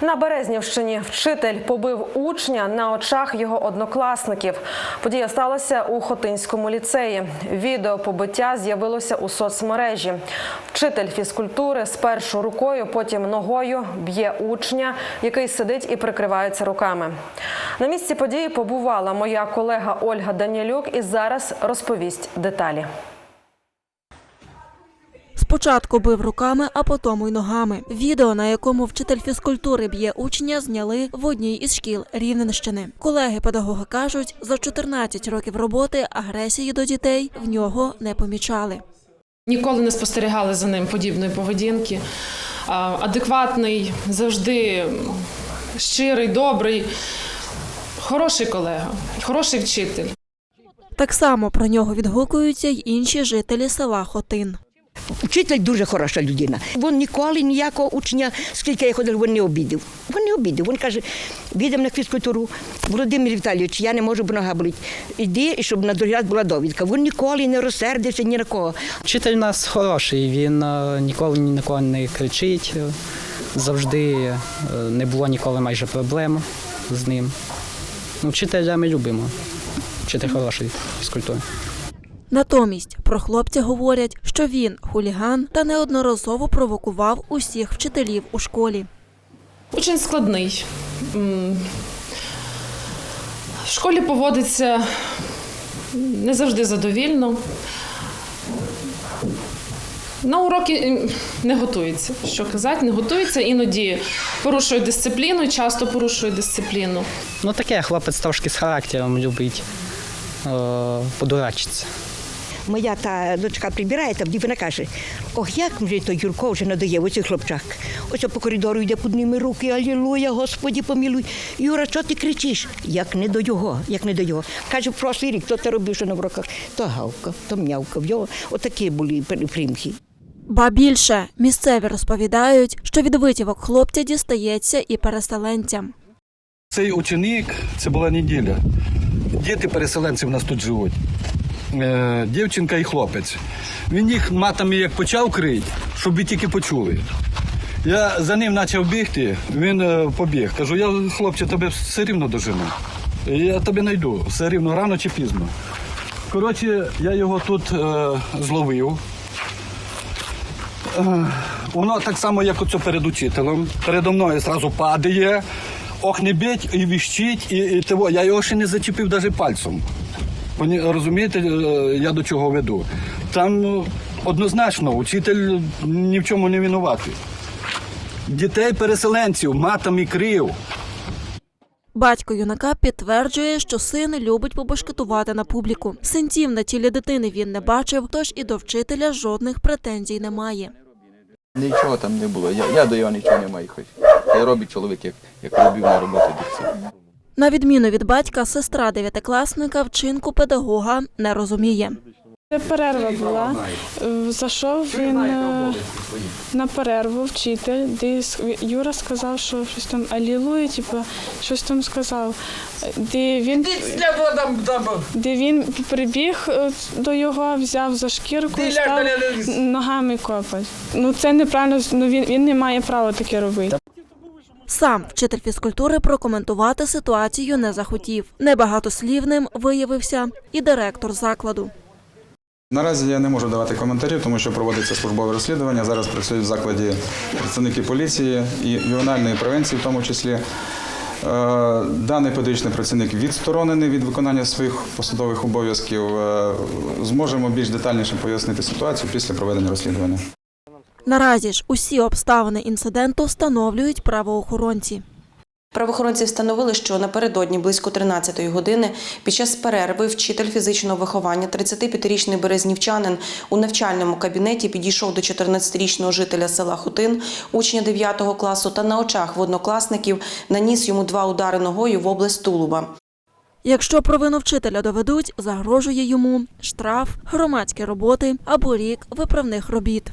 На Березнівщині вчитель побив учня на очах його однокласників. Подія сталася у Хотинському ліцеї. Відео побиття з'явилося у соцмережі. Вчитель фізкультури спершу рукою, потім ногою б'є учня, який сидить і прикривається руками. На місці події побувала моя колега Ольга Данілюк і зараз розповість деталі. Спочатку бив руками, а потім й ногами. Відео, на якому вчитель фізкультури б'є учня, зняли в одній із шкіл Рівненщини. Колеги педагоги кажуть, за 14 років роботи агресії до дітей в нього не помічали. Ніколи не спостерігали за ним подібної поведінки. Адекватний, завжди щирий, добрий, хороший колега, хороший вчитель. Так само про нього відгукуються й інші жителі села Хотин. Вчитель дуже хороша людина. Він ніколи ніякого учня, скільки я ходив, він не обідав. Він не обідав. Він каже, відемо на фізкультуру. Володимир Віталійович, я не можу, бо нога болить. Іди, і щоб на другий раз була довідка. Він ніколи не розсердився ні на кого. Вчитель у нас хороший, він е, ніколи ні на кого не кричить, завжди е, не було ніколи майже проблем з ним. Ну, вчителя ми любимо. Вчитель хороший фізкультури. Натомість про хлопця говорять, що він хуліган та неодноразово провокував усіх вчителів у школі. Учень складний. В школі поводиться не завжди задовільно. На уроки не готується. Що казати, не готується, іноді порушує дисципліну, часто порушує дисципліну. Ну таке, хлопець трошки з характером любить е, подурачитися. Моя та дочка прибирає, та вона каже, ох, як вже той Юрко вже надоїв оцей хлопчак. Ось по коридору йде під ними руки, алілуя, Господі помілуй. Юра, що ти кричиш? Як не до його, як не до його. Каже, в прошлий рік, хто це робив, що на уроках? То гавкав, то м'явкав. Його отакі були примхи. Ба більше місцеві розповідають, що від витівок хлопця дістається і переселенцям. Цей ученик це була неділя. Діти переселенці в нас тут живуть. Е, дівчинка і хлопець. Він їх матами як почав крити, щоб ви тільки почули. Я за ним почав бігти, він е, побіг. Кажу, я хлопче, тебе все рівно дожену. Я тебе знайду, все рівно рано чи пізно. Коротше, я його тут е, зловив. Е, Воно так само, як оце перед учителем. Передо мною зразу падає, ох, не бить і віщить, і, і того. Я його ще не зачепив навіть пальцем. Поні- Розумієте, е, я до чого веду? Там ну, однозначно учитель ні в чому не винуватий. Дітей переселенців матами крив. Батько юнака підтверджує, що син любить побашкетувати на публіку. Синців на тілі дитини він не бачив, тож і до вчителя жодних претензій немає. Нічого там не було. Я, я до його нічого не маю. Хоч хай робить чоловік, як, як робив на роботі дитці. На відміну від батька, сестра дев'ятикласника вчинку педагога не розуміє. Це перерва була. Зайшов він е, на перерву, вчитель, де с- Юра сказав, що щось там алілує, типу, щось там сказав. Де він, де він прибіг е, до його, взяв за шкірку і став ногами копати. Ну це неправильно, ну він, він не має права таке робити. Сам вчитель фізкультури прокоментувати ситуацію не захотів. Небагатослівним виявився і директор закладу. Наразі я не можу давати коментарів, тому що проводиться службове розслідування. Зараз працюють в закладі працівники поліції і ювенальної превенції, в тому числі. Е, Даний педагогічний працівник відсторонений від виконання своїх посадових обов'язків. Е, Зможемо більш детальніше пояснити ситуацію після проведення розслідування. Наразі ж усі обставини інциденту встановлюють правоохоронці. Правоохоронці встановили, що напередодні близько 13-ї години під час перерви вчитель фізичного виховання, 35-річний березнівчанин у навчальному кабінеті підійшов до 14-річного жителя села Хутин, учня 9 класу, та на очах в однокласників наніс йому два удари ногою в область тулуба. Якщо провину вчителя доведуть, загрожує йому штраф, громадські роботи або рік виправних робіт.